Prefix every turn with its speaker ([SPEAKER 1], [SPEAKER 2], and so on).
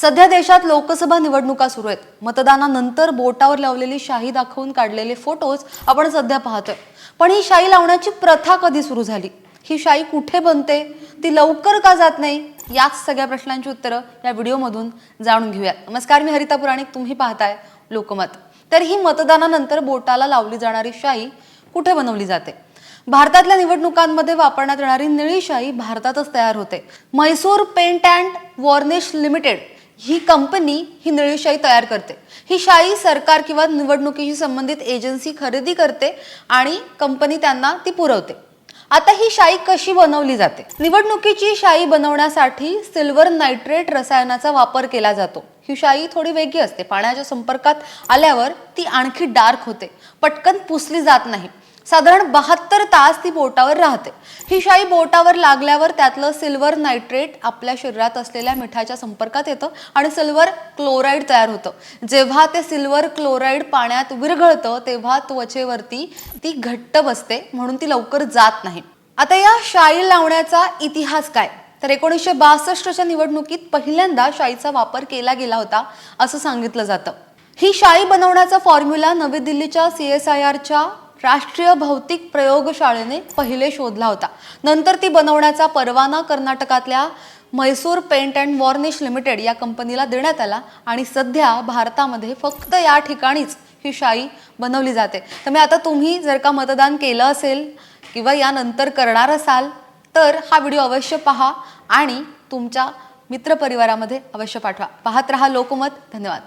[SPEAKER 1] सध्या देशात लोकसभा निवडणुका सुरू आहेत. मतदानानंतर बोटावर लावलेली शाही दाखवून काढलेले फोटोज आपण सध्या पाहतोय. पण ही शाई लावण्याची प्रथा कधी सुरू झाली? ही शाई कुठे बनते? ती लवकर का जात नाही? याच सगळ्या प्रश्नांची उत्तरं या व्हिडिओमधून जाणून घेऊया नमस्कार मी हरिता पुराणिक. तुम्ही पाहताय लोकमत. तर ही मतदानानंतर बोटाला लावली जाणारी शाई कुठे बनवली जाते? भारतातल्या निवडणुकांमध्ये वापरण्यात येणारी निळी शाई भारतातच तयार होते. Mysore paint and varnish limited he company ही निळीशाही तयार करते. ही शाई सरकार किंवा निवडणुकीशी संबंधित एजन्सी खरेदी करते आणि कंपनी त्यांना ती पुरवते. आता ही शाई कशी बनवली जाते? निवडणुकीची शाई बनवण्यासाठी सिल्वर नायट्रेट रसायनाचा वापर केला जातो. ही शाई थोडी वेगळी असते. पाण्याच्या संपर्कात आल्यावर ती आणखी डार्क होते. पटकन पुसली जात नाही. साधारण बहात्तर तास ती बोटावर राहते. ही शाई बोटावर लागल्यावर त्यातलं सिल्वर नायट्रेट आपल्या शरीरात असलेल्या मिठाच्या संपर्कात येतं आणि सिल्वर क्लोराईड तयार होतं. जेव्हा ते सिल्वर क्लोराईड पाण्यात विरघळतं तेव्हा त्वचेवरती ती घट्ट बसते म्हणून ती लवकर जात नाही. आता या शाई लावण्याचा इतिहास काय? तर एकोणीसशे बासष्टच्या निवडणुकीत पहिल्यांदा शाईचा वापर केला गेला होता असं सांगितलं जातं. ही शाई बनवण्याचा फॉर्म्युला नवी दिल्लीच्या सी एस आय आरच्या राष्ट्रीय भौतिक प्रयोगशाळेने पहिले शोधला होता. नंतर ती बनवण्याचा परवाना कर्नाटकातल्या Mysore paint and varnish limited या कंपनीला देण्यात आला आणि सध्या भारतामध्ये फक्त या ठिकाणीच ही शाई बनवली जाते. त्यामुळे आता तुम्ही जर का मतदान केलं असेल किंवा यानंतर करणार असाल तर हा व्हिडिओ अवश्य पहा आणि तुमच्या मित्रपरिवारामध्ये अवश्य पाठवा. पाहत रहा लोकमत. धन्यवाद.